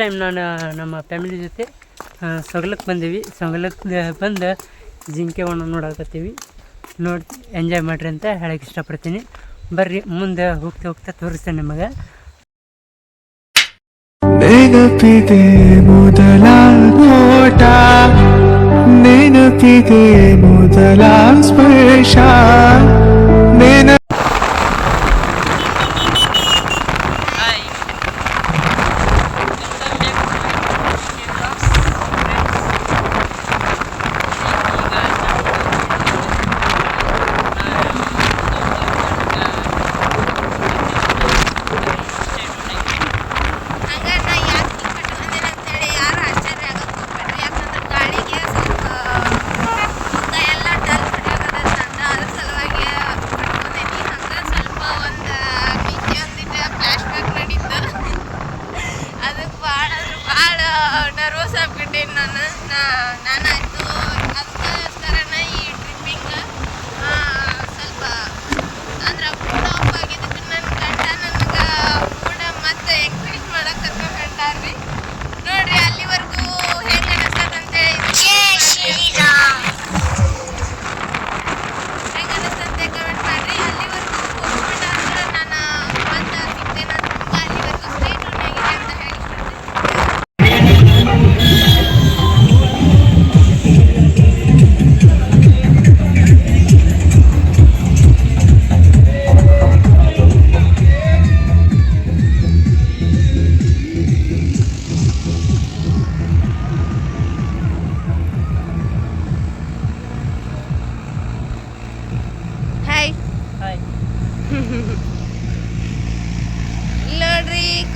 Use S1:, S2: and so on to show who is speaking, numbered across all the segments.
S1: Time ನಾನು ನಮ್ಮ family ಜೊತೆ ಸೊಗಲಕ್ಕೆ ಬಂದೀವಿ. ಸೊಗಲಕ್ಕೆ ಬಂದು ಜಿಂಕೆವನ್ನು ನೋಡಾಕತ್ತೀವಿ. ನೋಡಿ ಎಂಜಾಯ್ ಮಾಡಿರಿ ಅಂತ ಹೇಳಕ್ಕೆ ಇಷ್ಟಪಡ್ತೀನಿ. ಬರ್ರಿ, ಮುಂದೆ ಹೋಗ್ತಾ ಹೋಗ್ತಾ ತೋರಿಸ್ತೇನೆ ನಿಮಗೆ.
S2: ನೆನಪಿದೆ ಮೊದಲ ನೋಟ, ನೆನಪಿದೆ ಮೊದಲ ಸ್ಪರ್ಶ.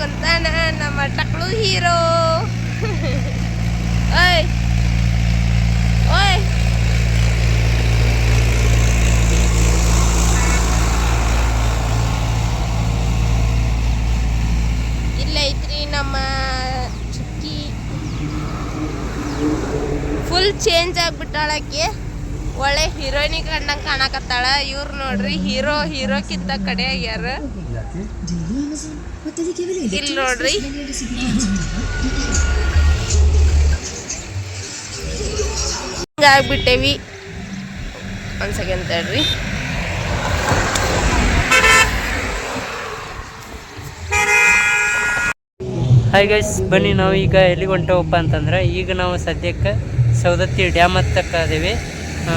S3: ಕುಂತಾನ ನಮ್ಮ ಟಕ್ಳು ಹೀರೋ. ಓಯ್. ಓಯ್. ಇಲ್ಲ ಐತ್ರಿ ನಮ್ಮ ಚುಕ್ಕಿ. ಫುಲ್ ಚೇಂಜ್ ಆಗ್ಬಿಟ್ಟಾಳಕ್ಕೆ. ಒಳ್ಳೆ ಹೀರೋಯಿನಿ ಕಂಡಂಗೆ ಕಾಣಕತ್ತಾಳ. ಇವ್ರು ನೋಡ್ರಿ, ಹೀರೋ, ಹೀರೋಕ್ಕಿಂತ ಕಡೆ ಆಗ್ಯಾರ ಇಲ್ಲಿ ನೋಡ್ರಿ. ಆಗ್ಬಿಟ್ಟೇವಿ ಒಂದ್ ಸೆಕೆಂಡ್ ತಡ್ರಿ.
S1: ಹಾಯ್ ಗೈಸ್ ಬನ್ನಿ ನಾವು ಈಗ ಎಲ್ಲಿಗೆ ಹೊಂಟವಪ್ಪ ಅಂತಂದ್ರೆ ಈಗ ನಾವು ಸದ್ಯಕ್ಕೆ ಸೌದತ್ತಿ ಡ್ಯಾಮ್ ಹತ್ತಕ್ಕೆ ಅದೇವಿ ಆ,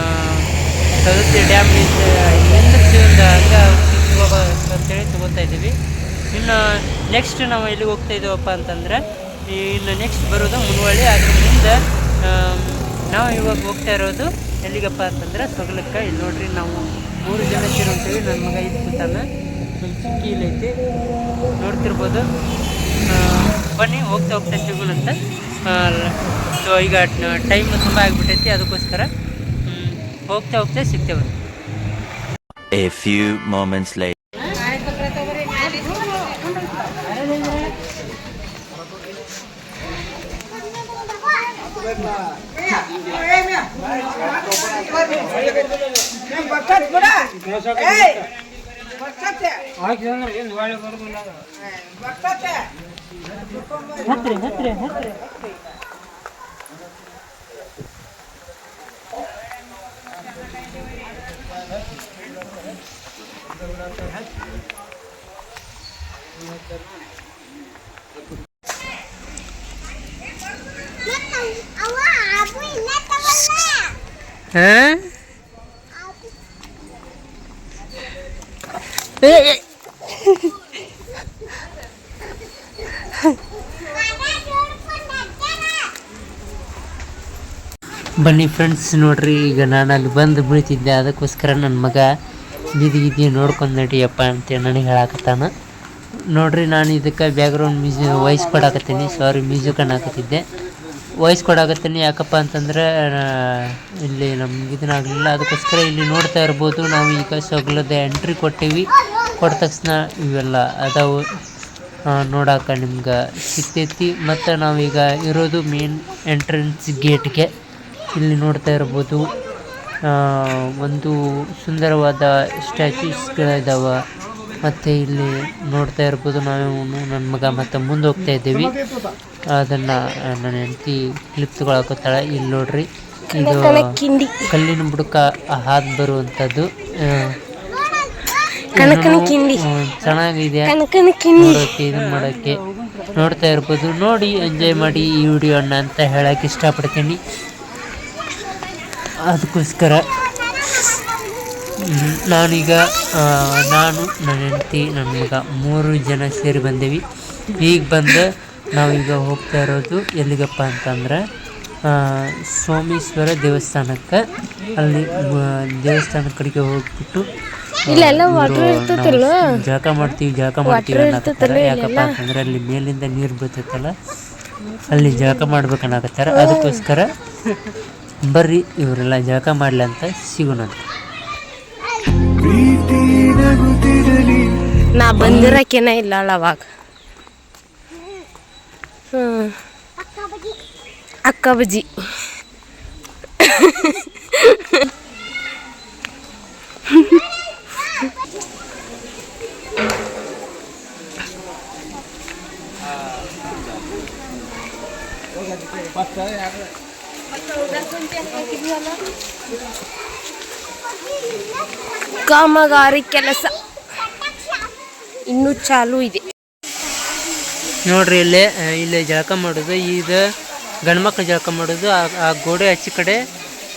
S1: ಸೌದತ್ತಿ ಡ್ಯಾಮ್ ಇಂದ ಒಂದು ಹಂಗ ಅಂತೇಳಿ ತಗೋತಾ ಇದ್ದೀವಿ ಇನ್ನು ನೆಕ್ಸ್ಟ್ ನಾವು ಎಲ್ಲಿಗೆ ಹೋಗ್ತಾ ಇದ್ದೀವಪ್ಪ ಅಂತಂದ್ರೆ, ಇನ್ನು ನೆಕ್ಸ್ಟ್ ಬರೋದು ಮುನ್ವಳ್ಳಿ, ಅದ್ರ ಮುಂದೆ ನಾವು ಇವಾಗ ಹೋಗ್ತಾ ಇರೋದು ಎಲ್ಲಿಗಪ್ಪ ಅಂತಂದ್ರೆ ಸೊಗಲಕ್ಕೆ. ಇಲ್ಲಿ ನೋಡ್ರಿ ನಾವು ಮೂರು ಜನ ಸೇರಿ ನನ್ನ ಮಗ ಇದು ಕೂತಾನೆ. ನಮ್ಮ ಚಿಕ್ಕಿ ಇಲ್ಲೈತಿ ನೋಡ್ತಿರ್ಬೋದು. ಬನ್ನಿ, ಹೋಗ್ತಾ ಹೋಗ್ತಾ ಸಿಗುಣಂತ. ಸೊ ಈಗ ಟೈಮ್ ತುಂಬ ಆಗಿಬಿಟ್ಟೈತಿ, ಅದಕ್ಕೋಸ್ಕರ ಹೋಗ್ತಾ ಹೋಗ್ತಾ ಸಿಗ್ತೇವೆ. ಹತ್ರಿ ಹತ್ರಿ ಹತ್ರಿ ಹಾಂ ಬನ್ನಿ ಫ್ರೆಂಡ್ಸ್ ನೋಡ್ರಿ, ಈಗ ನಾನು ಅಲ್ಲಿ ಬಂದು ಬೀಳ್ತಿದ್ದೆ ಅದಕ್ಕೋಸ್ಕರ ನನ್ನ ಮಗ ಬೀದಿ ಗೀದಿ ನೋಡ್ಕೊಂಡು ನಡಿಯಪ್ಪ ಅಂತ ನನಗೆ ಹೇಳಕತ್ತಾನ. ನೋಡ್ರಿ, ನಾನು ಇದಕ್ಕೆ ಬ್ಯಾಕ್ಗ್ರೌಂಡ್ ಮ್ಯೂಸಿಕ್ ವಾಯ್ಸ್ ಕೊಡಾಕತ್ತೀನಿ ಸಾರಿ ಮ್ಯೂಸಿಕ್ ಅನ್ನಕತ್ತಿದ್ದೆ ವಾಯ್ಸ್ ಕೊಡಾಕತ್ತೀನಿ ಯಾಕಪ್ಪ ಅಂತಂದ್ರೆ ಇಲ್ಲಿ ನಮ್ಗೆ ಇದನ್ನಾಗಲಿಲ್ಲ ಅದಕ್ಕೋಸ್ಕರ ಇಲ್ಲಿ ನೋಡ್ತಾ ಇರ್ಬೋದು. ನಾವು ಈಗ ಸೊಗಲದ ಎಂಟ್ರಿ ಕೊಟ್ಟೀವಿ. ಕೊಟ್ಟ ತಕ್ಷಣ ಇವೆಲ್ಲ ಅದಾವು. ನೋಡಾಕ ನಿಮ್ಗೆ ಸಿಗ್ತೈತಿ. ಮತ್ತು ನಾವೀಗ ಇರೋದು ಮೇನ್ ಎಂಟ್ರೆನ್ಸ್ ಗೇಟ್ಗೆ ಇಲ್ಲಿ ನೋಡ್ತಾ ಇರ್ಬೋದು. ಒಂದು ಸುಂದರವಾದ ಸ್ಟ್ಯಾಚ್ಯೂಸ್ಗಳಿದಾವೆ ಮತ್ತು ಇಲ್ಲಿ ನೋಡ್ತಾ ಇರ್ಬೋದು ನಾವು ನನ್ನ ಮಗ ಮತ್ತು ಮುಂದೆ ಹೋಗ್ತಾ ಇದ್ದೀವಿ. ಅದನ್ನು ನನ್ನ ಹೆಂಡತಿ ಕ್ಲಿಪ್ ತಗೊಳಕತ್ತಾಳ ಇಲ್ಲಿ ನೋಡ್ರಿ ಇದು ಕಲ್ಲಿನ ಬುಡಕ ಹಾದು ಬರುವಂಥದ್ದು ಇದನ್ನು,
S4: ಕಿಂಡಿ.
S1: ಚೆನ್ನಾಗಿದೆ
S4: ಕನಕನ ಕಿಂಡಿ.
S1: ಇದು ಮಾಡೋಕ್ಕೆ ನೋಡ್ತಾ ಇರ್ಬೋದು. ನೋಡಿ ಎಂಜಾಯ್ ಮಾಡಿ ಈ ವಿಡಿಯೋನ ಅಂತ ಹೇಳಕ್ಕೆ ಇಷ್ಟಪಡ್ತೀನಿ. ಅದಕ್ಕೋಸ್ಕರ ನಾನೀಗ ನಾನು ನನ್ನ ಹೆಂಡತಿ ನನ್ನ ಮಗ ಮೂರು ಜನ ಸೇರಿ ಬಂದೇವಿ. ಈಗ ಬಂದು ನಾವೀಗ ಹೋಗ್ತಾ ಇರೋದು ಎಲ್ಲಿಗಪ್ಪ ಅಂತಂದ್ರೆ ಸೋಮೇಶ್ವರ ದೇವಸ್ಥಾನಕ್ಕೆ. ಅಲ್ಲಿ ದೇವಸ್ಥಾನ ಕಡೆಗೆ ಹೋಗ್ಬಿಟ್ಟು
S4: ಇಲ್ಲೆಲ್ಲ
S1: ಜಳಕ ಮಾಡ್ತೀವಿ ಜಳಕ ಮಾಡ್ತೀವಿ ಅನ್ನಕತ್ತಾರ ಯಾಕಪ್ಪ ಅಂತಂದ್ರೆ ಅಲ್ಲಿ ಮೇಲಿಂದ ನೀರು ಬೀಳ್ತೈತಲ್ಲ ಅಲ್ಲಿ ಜಳಕ ಮಾಡ್ಬೇಕನ್ನಕತ್ತಾರ ಅದಕ್ಕೋಸ್ಕರ ಬರ್ರಿ ಇವರೆಲ್ಲ ಜಳಕ ಮಾಡ್ಲಿ ಅಂತ
S2: ನಗುತ್ತಿರಲಿ
S4: ನಾ ಬಂದಿರಕೇನ ಇಲ್ಲ ಅವಾಗ. ಅಕ್ಕ ಬಜ್ಜಿ. ಕಾಮಗಾರಿ ಕೆಲಸ. ಇನ್ನು ಚಾಲು ಇದೆ.
S1: ನೋಡ್ರಿ ಇಲ್ಲಿ ಇಲ್ಲಿ ಜಳಕ ಮಾಡೋದು ಇದು ಗಂಡ್ಮಕ್ಳು ಜಳಕ ಮಾಡೋದು ಆ ಗೋಡೆ ಹಚ್ಚಿ ಕಡೆ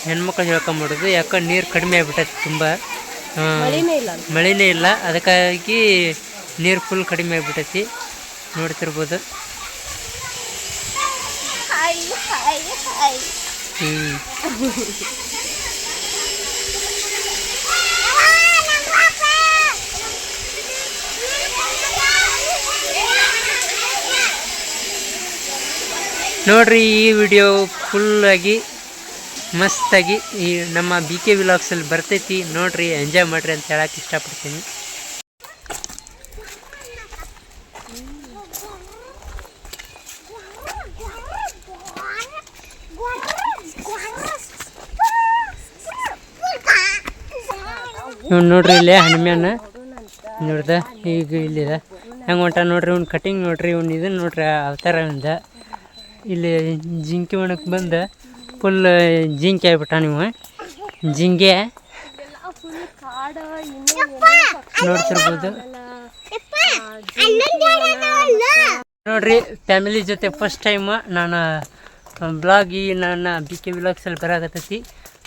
S1: ಹೆಣ್ಮಕ್ಳು ಜಳಕ ಮಾಡೋದು, ಯಾಕಂದ್ರೆ ನೀರು ಕಡಿಮೆ ಆಗ್ಬಿಟ್ಟೈತೆ ತುಂಬ. ಮಳೆನೇ ಇಲ್ಲ ಅದಕ್ಕಾಗಿ ನೀರು ಫುಲ್ ಕಡಿಮೆ ಆಗ್ಬಿಟ್ಟೈತಿ ನೋಡ್ತಿರ್ಬೋದು. ಹ್ಞೂ ನೋಡ್ರಿ ಈ ವಿಡಿಯೋ ಫುಲ್ಲಾಗಿ ಮಸ್ತಾಗಿ ಈ ನಮ್ಮ ಬಿ ಕೆ ವಿಲಾಗ್ಸಲ್ಲಿ ಬರ್ತೈತಿ. ನೋಡ್ರಿ ಎಂಜಾಯ್ ಮಾಡ್ರಿ ಅಂತ ಹೇಳಕ್ಕೆ ಇಷ್ಟಪಡ್ತೀನಿ. ಇವ್ನು ನೋಡ್ರಿ ಇಲ್ಲೇ ಹನುಮ್ಯಾನ ನೋಡ್ದ, ಈಗ ಇಲ್ಲಿದೆ. ಹೆಂಗೆ ಹೊಂಟ ನೋಡ್ರಿ ಇವ್ನು ಕಟಿಂಗ್ ನೋಡ್ರಿ, ಇವ್ನು ಇದನ್ನ ನೋಡ್ರಿ ಅವತಾರ ಇಲ್ಲಿ ಜಿಂಕೆ ಒಣಕ್ಕೆ ಬಂದ. ಫುಲ್ ಜಿಂಕೆ ಆಗ್ಬಿಟ್ಟ ನೀವು ಜಿಂಗೆ. ನೋಡ್ತಿರ್ಬೋದು ನೋಡ್ರಿ ಫ್ಯಾಮಿಲಿ ಜೊತೆ ಫಸ್ಟ್ ಟೈಮ್ ನಾನು ಬ್ಲಾಗ್ ಈ ನನ್ನ ಬಿ ಕೆ ವಿಲಾಗ್ಸಲ್ಲಿ ಬರಾಕತ್ತೈತಿ.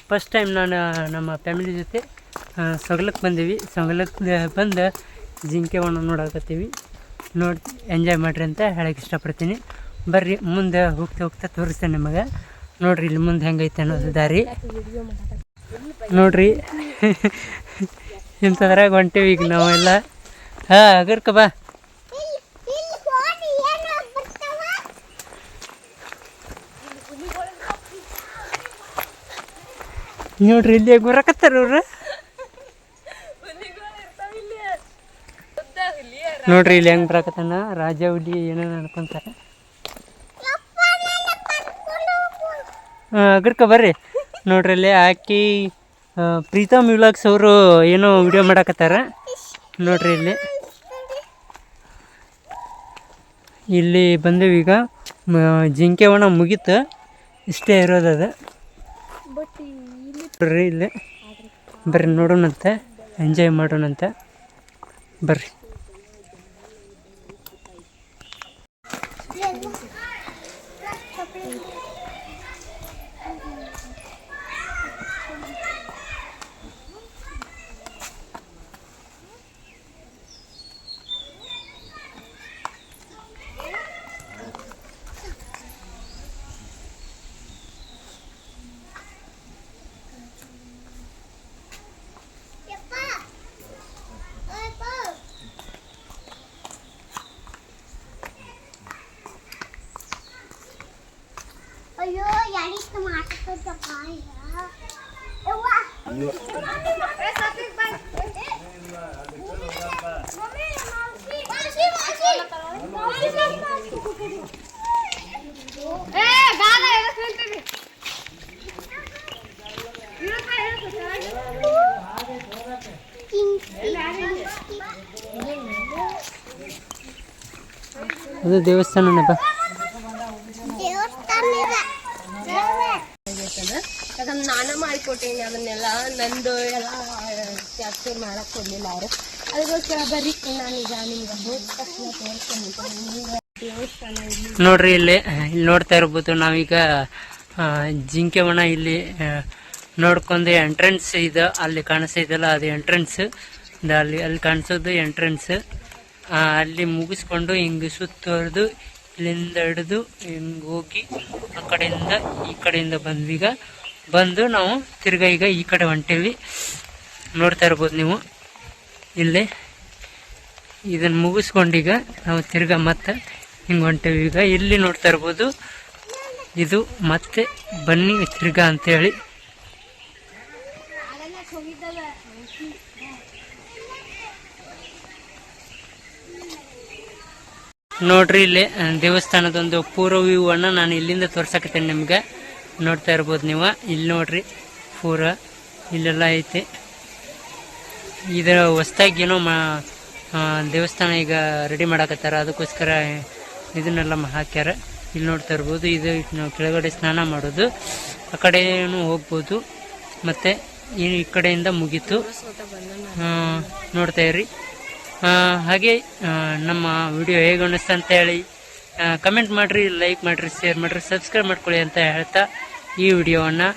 S1: ಫಸ್ಟ್ ಟೈಮ್ ನಾನು ನಮ್ಮ ಫ್ಯಾಮಿಲಿ ಜೊತೆ ಸೊಗಲಕ್ಕೆ ಬಂದೀವಿ. ಸೊಗಲಕ್ಕೆ ಬಂದು ಜಿಂಕೆವನ್ನು ನೋಡಕತ್ತೀವಿ. ನೋಡಿ ಎಂಜಾಯ್ ಮಾಡಿರಿ ಅಂತ ಹೇಳಕ್ಕೆ ಇಷ್ಟಪಡ್ತೀನಿ. ಬರ್ರಿ, ಮುಂದೆ ಹೋಗ್ತಾ ಹೋಗ್ತಾ ತೋರಿಸ್ತೇನೆ ನಿಮಗೆ. ನೋಡ್ರಿ ಇಲ್ಲಿ ಮುಂದೆ ಹೆಂಗೈತೆ ಅನ್ನೋದು ದಾರಿ. ನೋಡ್ರಿ. ಇಂಥದ್ರಾಗ ಹೊಂಟೇವಿ ಈಗ ನಾವೆಲ್ಲ. ಹಾಂ, ಅಗರ್ಕ ಬಾ. ನೋಡ್ರಿ ಇಲ್ಲಿ ಬರಕತ್ತಾರ ಅವ್ರ? ನೋಡ್ರಿ, ಇಲ್ಲಿ ಹೆಂಗ್ ಬರಕತ್ತಾನ? ರಾಜ ಹುಲಿ ಏನೇನು ಅನ್ಕೊಂತಾರೆ ಅಗ್ರಕ ಬರ್ರಿ. ನೋಡ್ರಿ ಇಲ್ಲಿ ಆಕಿ ಪ್ರೀತಮ್ ವಿಲಾಗ್ಸ್ ಅವರು ಏನೋ ವಿಡಿಯೋ ಮಾಡಕತ್ತಾರ. ನೋಡ್ರಿ ಇಲ್ಲಿ. ಇಲ್ಲಿ ಬಂದೇವಿ ಈಗ. ಜಿಂಕೆ ಒಣ ಮುಗೀತು. ಇಷ್ಟೇ ಇರೋದದ ಬರ್ರಿ ಇಲ್ಲಿ. ಬರ್ರಿ ನೋಡೋಣಂತೆ. ಎಂಜಾಯ್ ಮಾಡೋಣಂತೆ. ಬರ್ರಿ. ಅದು
S5: ದೇವಸ್ಥಾನನಪ್ಪ
S4: ಯಾಕಂದ್ರೆ ನಾನ ಮಾಡಿಕೊಟ್ಟೇನಿ, ಅದನ್ನೆಲ್ಲ ನಂದು ಎಲ್ಲ ಕ್ಯಾಪ್ಚರ್ ಮಾಡಕ್ ಕೊಡ್ಲಿಲ್ಲ ಅವರು. ಅದಕ್ಕೋಸ್ಕರ ಬರ್ರಿ ನಾನೀಗ ನಿಮ್ಗೆ ಹೋದ ತಕ್ಷಣ
S1: ನೋಡ್ರಿ ಇಲ್ಲಿ ಇಲ್ಲಿ ನೋಡ್ತಾ ಇರ್ಬೋದು, ನಾವೀಗ ಜಿಂಕೆ ಮನ ಇಲ್ಲಿ ನೋಡ್ಕೊಂಡು ಎಂಟ್ರೆನ್ಸ್ ಇದೆ, ಅಲ್ಲಿ ಕಾಣಿಸ್ತಾ ಅದು ಎಂಟ್ರೆನ್ಸ್ ಅಲ್ಲಿ ಅಲ್ಲಿ ಕಾಣಿಸೋದು ಎಂಟ್ರೆನ್ಸ್ ಅಲ್ಲಿ ಮುಗಿಸ್ಕೊಂಡು ಹಿಂಗೆ ಸುತ್ತುವರೆದು ಇಲ್ಲಿಂದ ಹಿಡಿದು ಹಿಂಗೆ ಹೋಗಿ, ಆ ಕಡೆಯಿಂದ ಈ ಕಡೆಯಿಂದ ಬಂದ್ವೀಗ. ಬಂದು ನಾವು ತಿರ್ಗಾ ಈಗ ಈ ಕಡೆ ಹೊಂಟೇವಿ. ನೋಡ್ತಾ ಇರ್ಬೋದು ನೀವು. ಇಲ್ಲಿ ಇದನ್ನು ಮುಗಿಸ್ಕೊಂಡೀಗ ನಾವು ತಿರ್ಗಾ ಮತ್ತೆ ಹಿಂಗೆ ಹೊಂಟೇವಿ. ಈಗ ಇಲ್ಲಿ ನೋಡ್ತಾ ಇರ್ಬೋದು. ಇದು ಮತ್ತೆ ಬನ್ನಿ ತಿರ್ಗಾ ಅಂತೇಳಿ. ನೋಡ್ರಿ ಇಲ್ಲಿ ದೇವಸ್ಥಾನದ ದೇವಸ್ಥಾನದೊಂದು ಪೂರ್ವ ವ್ಯೂ ಅನ್ನ ನಾನು ಇಲ್ಲಿಂದ ತೋರ್ಸಕತ್ತೇನೆ ನಿಮ್ಗೆ. ನೋಡ್ತಾ ಇರ್ಬೋದು ನೀವು. ಇಲ್ಲಿ ನೋಡ್ರಿ, ಪೂರ ಇಲ್ಲೆಲ್ಲ ಐತೆ. ಇದರ ಹೊಸ್ದಾಗಿ ಏನೋ ಮಾ ದೇವಸ್ಥಾನ ಈಗ ರೆಡಿ ಮಾಡಕತ್ತಾರ. ಅದಕ್ಕೋಸ್ಕರ ಇದನ್ನೆಲ್ಲ ಹಾಕ್ಯಾರ. ಇಲ್ಲಿ ನೋಡ್ತಾ ಇರ್ಬೋದು, ಇದು ನಾವು ಕೆಳಗಡೆ ಸ್ನಾನ ಮಾಡೋದು. ಆ ಕಡೆನೂ ಹೋಗ್ಬೋದು. ಮತ್ತೆ ಈ ಕಡೆಯಿಂದ ಮುಗೀತು. ನೋಡ್ತಾ ಇರ್ರಿ. ಹಾಗೆ ನಮ್ಮ ವಿಡಿಯೋ ಹೇಗೆ ಅನ್ನಿಸ್ತು ಅಂತ ಹೇಳಿ ಕಮೆಂಟ್ ಮಾಡಿರಿ ಲೈಕ್ ಮಾಡಿರಿ ಶೇರ್ ಮಾಡಿರಿ ಸಬ್ಸ್ಕ್ರೈಬ್ ಮಾಡ್ಕೊಳ್ಳಿ ಅಂತ ಹೇಳ್ತಾ ಈ ವಿಡಿಯೋವನ್ನು